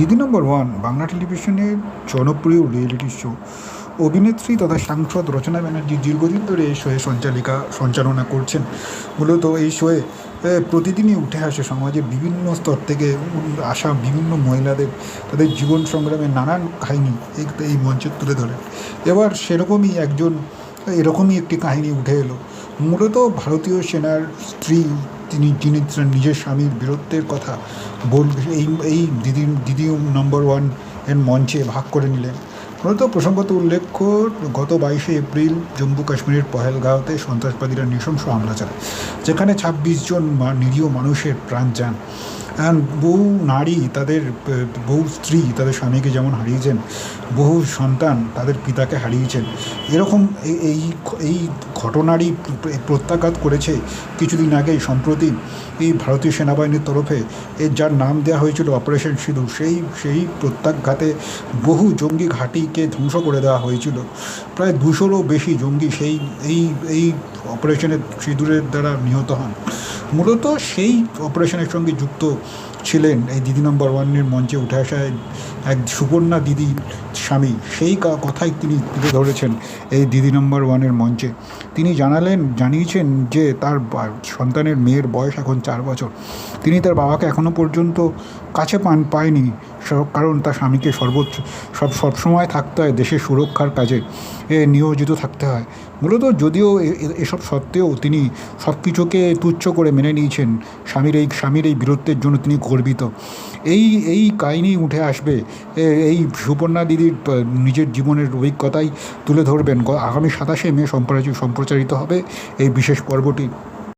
দিদি নম্বর ওয়ান বাংলা টেলিভিশনের জনপ্রিয় রিয়েলিটি শো অভিনেত্রী তথা সাংসদ রচনা ব্যানার্জি দীর্ঘদিন ধরে এই শোয়ে সঞ্চালিকা, সঞ্চালনা করছেন। মূলত এই শোয়ে প্রতিদিনই উঠে আসে সমাজের বিভিন্ন স্তর থেকে আসা বিভিন্ন মহিলাদের তাদের জীবন সংগ্রামের নানান কাহিনী এই মঞ্চে তুলে ধরে এবার সেরকমই একজন, এরকমই একটি কাহিনী উঠে এলো। মূলত ভারতীয় সেনার স্ত্রী তিনি, যিনি নিজের স্বামীর বীরত্বের কথা বল এই এই দিদি দিদি নম্বর ওয়ানের মঞ্চে ভাগ করে নিলেন। মূলত প্রসঙ্গত উল্লেখ্য গত বাইশে এপ্রিল জম্মু কাশ্মীরের পহেলগাঁওতে সন্ত্রাসবাদীরা নৃশংস হামলা চালায়, যেখানে ছাব্বিশ জন নিরীহ মানুষের প্রাণ যান। বহু নারী তাদের, বহু স্ত্রী তাদের স্বামীকে যেমন হারিয়েছেন, বহু সন্তান তাদের পিতাকে হারিয়েছেন। এরকম এই- এই ঘটনারই প্রত্যাঘাত করেছে কিছুদিন আগেই সম্প্রতি এই ভারতীয় সেনাবাহিনীর তরফে এর যার নাম দেওয়া হয়েছিল অপারেশন সিঁদুর, সেই সেই প্রত্যাঘাতে বহু জঙ্গি ঘাঁটিকে ধ্বংস করে দেওয়া হয়েছিল। প্রায় দুশোরও বেশি জঙ্গি সেই, এই এই অপারেশনের সিঁদুরের দ্বারা নিহত হন। মূলত সেই অপারেশনের সঙ্গে যুক্ত ছিলেন এই দিদি নম্বর ওয়ানের মঞ্চে উঠে আসা এক সুবর্ণা দিদি স্বামী। সেই কথাই তিনি তুলে ধরেছেন এই দিদি নম্বর ওয়ানের মঞ্চে। তিনি জানালেন, জানিয়েছেন যে তার সন্তানের মেয়ের বয়স এখন চার বছর। তিনি তার বাবাকে এখনও পর্যন্ত কাছে পান পায়নি। কারণ তার স্বামীকে সর্বোচ্চ, সব সবসময় থাকতে হয় দেশের সুরক্ষার কাজে নিয়োজিত থাকতে হয়। মূলত যদিও এসব সত্ত্বেও তিনি সব কিছুকে তুচ্ছ করে মেনে নিয়েছেন, স্বামীর এই স্বামীর এই বীরত্বের জন্য তিনি গর্বিত। এই এই কাহিনী উঠে আসবে এই সুপর্ণা দিদির নিজের জীবনের অভিজ্ঞতাই তুলে ধরবেন। আগামী সাতাশে মে সম্প্রচারিত হবে এই বিশেষ পর্বটি।